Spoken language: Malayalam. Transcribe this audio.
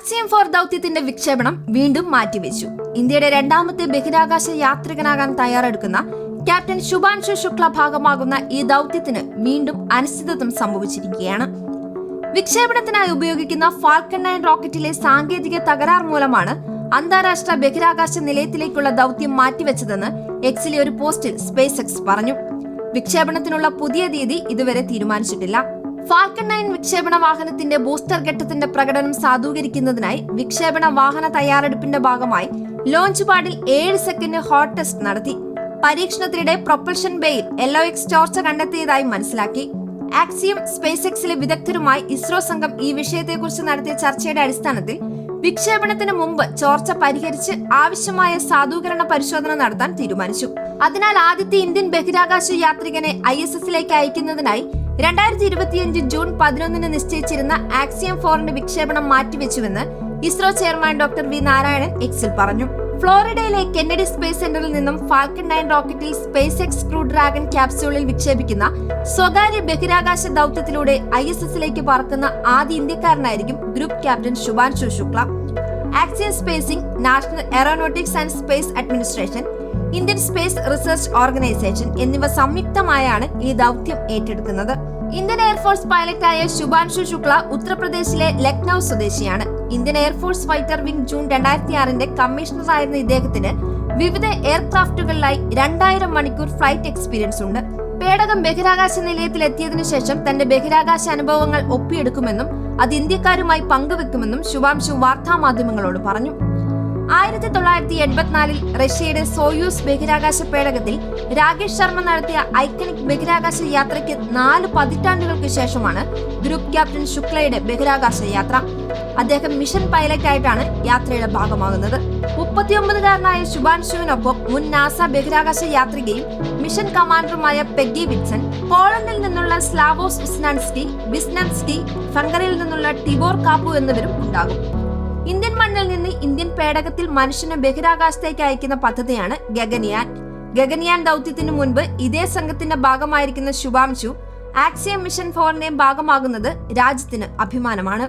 ആക്സിയം ഫോർ ദൗത്യത്തിന്റെ വിക്ഷേപണം വീണ്ടും മാറ്റിവെച്ചു. ഇന്ത്യയുടെ രണ്ടാമത്തെ ബഹിരാകാശ യാത്രികനാകാൻ തയ്യാറെടുക്കുന്ന ക്യാപ്റ്റൻ ശുഭാൻഷു ശുക്ല ഭാഗമാകുന്ന ഈ ദൗത്യത്തിന് വീണ്ടും അനിശ്ചിതത്വം സംഭവിച്ചിരിക്കുകയാണ്. വിക്ഷേപണത്തിനായി ഉപയോഗിക്കുന്ന ഫാൽക്കൺ നയൻ റോക്കറ്റിലെ സാങ്കേതിക തകരാർ മൂലമാണ് അന്താരാഷ്ട്ര ബഹിരാകാശ നിലയത്തിലേക്കുള്ള ദൗത്യം മാറ്റിവെച്ചതെന്ന് എക്സിലെ ഒരു പോസ്റ്റിൽ സ്പേസ് എക്സ് പറഞ്ഞു. വിക്ഷേപണത്തിനുള്ള പുതിയ തീയതി ഇതുവരെ തീരുമാനിച്ചിട്ടില്ല. ഫാൽക്കൺ നയൻ വിക്ഷേപണ വാഹനത്തിന്റെ ബൂസ്റ്റർ ഘട്ടത്തിന്റെ പ്രകടനം സാധൂകരിക്കുന്നതിനായി വിക്ഷേപണ വാഹന തയ്യാറെടുപ്പിന്റെ ഭാഗമായി ലോഞ്ച് പാഡിൽ ഏഴ് സെക്കൻഡ് ഹോട്ട് ടെസ്റ്റ് നടത്തി. പരീക്ഷണത്തിനിടെ പ്രൊപ്പൽഷൻ ബേയിൽ എല്ലോ എക്സ് ചോർച്ച കണ്ടെത്തിയതായി മനസ്സിലാക്കി. ആക്സിയം സ്പേസ് എക്സിലെ വിദഗ്ധരുമായി ഇസ്രോ സംഘം ഈ വിഷയത്തെക്കുറിച്ച് നടത്തിയ ചർച്ചയുടെ അടിസ്ഥാനത്തിൽ വിക്ഷേപണത്തിന് മുമ്പ് ചോർച്ച പരിഹരിച്ച് ആവശ്യമായ സാധൂകരണ പരിശോധന നടത്താൻ തീരുമാനിച്ചു. അതിനാൽ ആദ്യത്തെ ഇന്ത്യൻ ബഹിരാകാശ യാത്രികനെ ഐ എസ് എസിലേക്ക് അയക്കുന്നതിനായി രണ്ടായിരത്തി ഇരുപത്തിയഞ്ച് ജൂൺ പതിനൊന്നിന് നിശ്ചയിച്ചിരുന്ന ആക്സിയം ഫോറിന്റെ വിക്ഷേപണം മാറ്റിവെച്ചുവെന്ന് ISRO chairman doctor V Narayanan എക്സിൽ പറഞ്ഞു. ഫ്ലോറിഡയിലെ കെന്നഡി സ്പേസ് സെന്ററിൽ നിന്നും ഫാൽക്കൺ നയൻ റോക്കറ്റിൽ സ്പേസ് എക്സ് ക്രൂ ഡ്രാഗൺ ക്യാപ്സ്യൂളിൽ വിക്ഷേപിക്കുന്ന സ്വകാര്യ ബഹിരാകാശ ദൗത്യത്തിലൂടെ ഐ എസ് എസിലേക്ക് പറക്കുന്ന ആദ്യ ഇന്ത്യക്കാരനായിരിക്കും group captain Shubhanshu Shukla. Axiom spacing National Aeronautics and Space Administration Indian Space Research Organisation എന്നിവ സംയുക്തമായാണ് ഈ ദൗത്യം ഏറ്റെടുക്കുന്നത്. ഇന്ത്യൻ എയർഫോഴ്സ് പൈലറ്റായ ശുഭാൻഷു ശുക്ല ഉത്തർപ്രദേശിലെ ലക്നൌ സ്വദേശിയാണ്. Indian air force fighter wing June രണ്ടായിരത്തി ആറിന്റെ കമ്മീഷണറായിരുന്ന ഇദ്ദേഹത്തിന് വിവിധ എയർക്രാഫ്റ്റുകളിലായി രണ്ടായിരം മണിക്കൂർ ഫ്ലൈറ്റ് എക്സ്പീരിയൻസ് ഉണ്ട്. പേടകം ബഹിരാകാശ നിലയത്തിൽ എത്തിയതിനു ശേഷം തന്റെ ബഹിരാകാശ അനുഭവങ്ങൾ ഒപ്പിയെടുക്കുമെന്നും അത് ഇന്ത്യക്കാരുമായി പങ്കുവെക്കുമെന്നും ശുഭാംശു വാർത്താമാധ്യമങ്ങളോട് പറഞ്ഞു. ആയിരത്തി തൊള്ളായിരത്തി എൺപത്തിനാലിൽ റഷ്യയുടെ സോയൂസ് ബഹിരാകാശ പേടകത്തിൽ രാകേഷ് ശർമ്മ നടത്തിയ ഐക്കണിക് ബഹിരാകാശ യാത്രയ്ക്ക് നാല് പതിറ്റാണ്ടുകൾക്ക് ശേഷമാണ് ഗ്രൂപ്പ് ക്യാപ്റ്റൻ ശുക്ലയുടെ ബഹിരാകാശ യാത്ര. അദ്ദേഹം മിഷൻ പൈലറ്റായിട്ടാണ് യാത്രയുടെ ഭാഗമാകുന്നത്. മുപ്പത്തിയൊമ്പതുകാരനായ ശുഭാൻഷുവിനൊപ്പം മുൻ നാസ ബഹിരാകാശ യാത്രികയും മിഷൻ കമാൻഡറുമായ പെഗ്ഗി വിറ്റ്സൺ പോളണ്ടിൽ നിന്നുള്ള സ്ലാവോസ് വിസ്നാൻസ്കി വിസ്നൻസ്കി ഫംഗറിൽ നിന്നുള്ള ടിബോർ കാപ്പു എന്നിവരും ഉണ്ടാകും. മണ്ണിൽ നിന്ന് ഇന്ത്യൻ പേടകത്തിൽ മനുഷ്യനെ ബഹിരാകാശത്തേക്ക് അയക്കുന്ന പദ്ധതിയാണ് ഗഗനിയാൻ ഗഗനിയാൻ ദൗത്യത്തിനു മുൻപ് ഇതേ സംഘത്തിന്റെ ഭാഗമായിരിക്കുന്ന ശുഭാംശു ആക്സിയം മിഷൻ ഫോറിന്റെയും ഭാഗമാകുന്നത് രാജ്യത്തിന് അഭിമാനമാണ്.